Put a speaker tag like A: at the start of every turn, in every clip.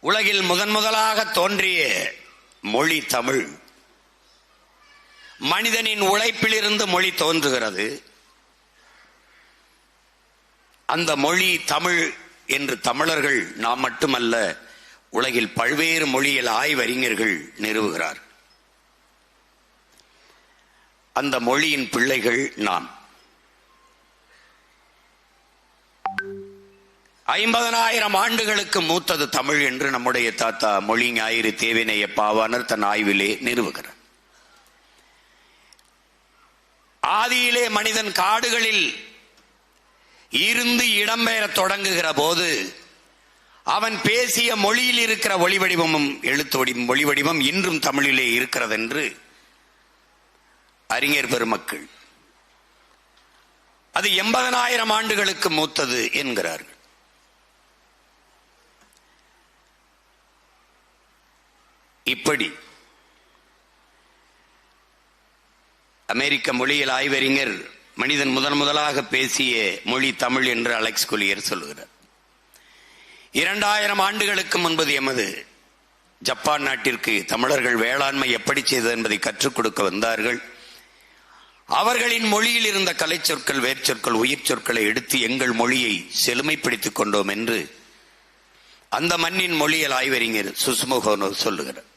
A: உலகில் முதன் முதலாக தோன்றிய மொழி தமிழ். மனிதனின் உழைப்பிலிருந்து மொழி தோன்றுகிறது. அந்த மொழி தமிழ் என்று தமிழர்கள் நாம் மட்டுமல்ல உலகில் பல்வேறு மொழியில் ஆய்வறிஞர்கள் நிறுவுகிறார் அந்த மொழியின் பிள்ளைகள் நாம். ஐம்பதனாயிரம் ஆண்டுகளுக்கு மூத்தது தமிழ் என்று நம்முடைய தாத்தா மொழி ஞாயிறு தேவினைய பாவானர் தன் ஆய்விலே நிறுவுகிறார். ஆதியிலே மனிதன் காடுகளில் இருந்து இடம்பெயர தொடங்குகிற போது அவன் பேசிய மொழியில் இருக்கிற ஒளி வடிவமும் எழுத்து வடிவம் மொழி வடிவம் இன்றும் தமிழிலே இருக்கிறது என்று அறிஞர் பெருமக்கள். அது எண்பதனாயிரம் ஆண்டுகளுக்கு மூத்தது என்கிறார்கள். இப்படி. அமெரிக்க மொழியியல் ஆய்வறிஞர் மனிதன் முதன் முதலாக பேசிய மொழி தமிழ் என்று அலெக்ஸ் குலியர் சொல்லுகிறார். இரண்டாயிரம் ஆண்டுகளுக்கு முன்பது எமது ஜப்பான் நாட்டிற்கு தமிழர்கள் வேளாண்மை எப்படி செய்தது என்பதை கற்றுக் கொடுக்க வந்தார்கள். அவர்களின் மொழியில் இருந்த கலை சொற்கள் வேர்ச்சொற்கள் உயிர் சொற்களை எடுத்து எங்கள் மொழியை செழுமைப்படுத்திக் கொண்டோம் என்று அந்த மண்ணின் மொழியல் ஆய்வறிஞர் சுசுமுகோனோ சொல்லுகிறார்.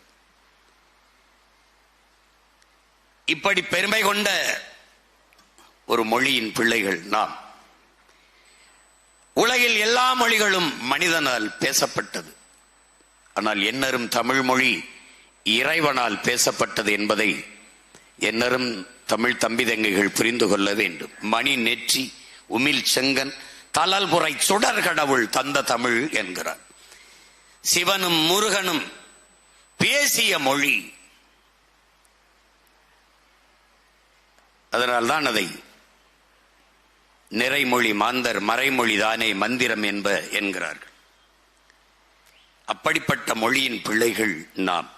A: இப்படி பெருமை கொண்ட ஒரு மொழியின் பிள்ளைகள் நாம். உலகில் எல்லா மொழிகளும் மனிதனால் பேசப்பட்டது. ஆனால் என்னரும் தமிழ் மொழி இறைவனால் பேசப்பட்டது என்பதை என்னரும் தமிழ் தம்பி தங்கைகள் புரிந்து கொள்ள வேண்டும். மணி நெற்றி உமிழ் செங்கன் தலல்புரை சுடர் கடவுள் தந்த தமிழ் என்கிறார். சிவனும் முருகனும் பேசிய மொழி அதனால்தான் அதை நிறைமொழி மாந்தர் மறைமொழி தானே மந்திரம் என்ப என்கிறார்கள். அப்படிப்பட்ட மொழியின் பிள்ளைகள் நாம்.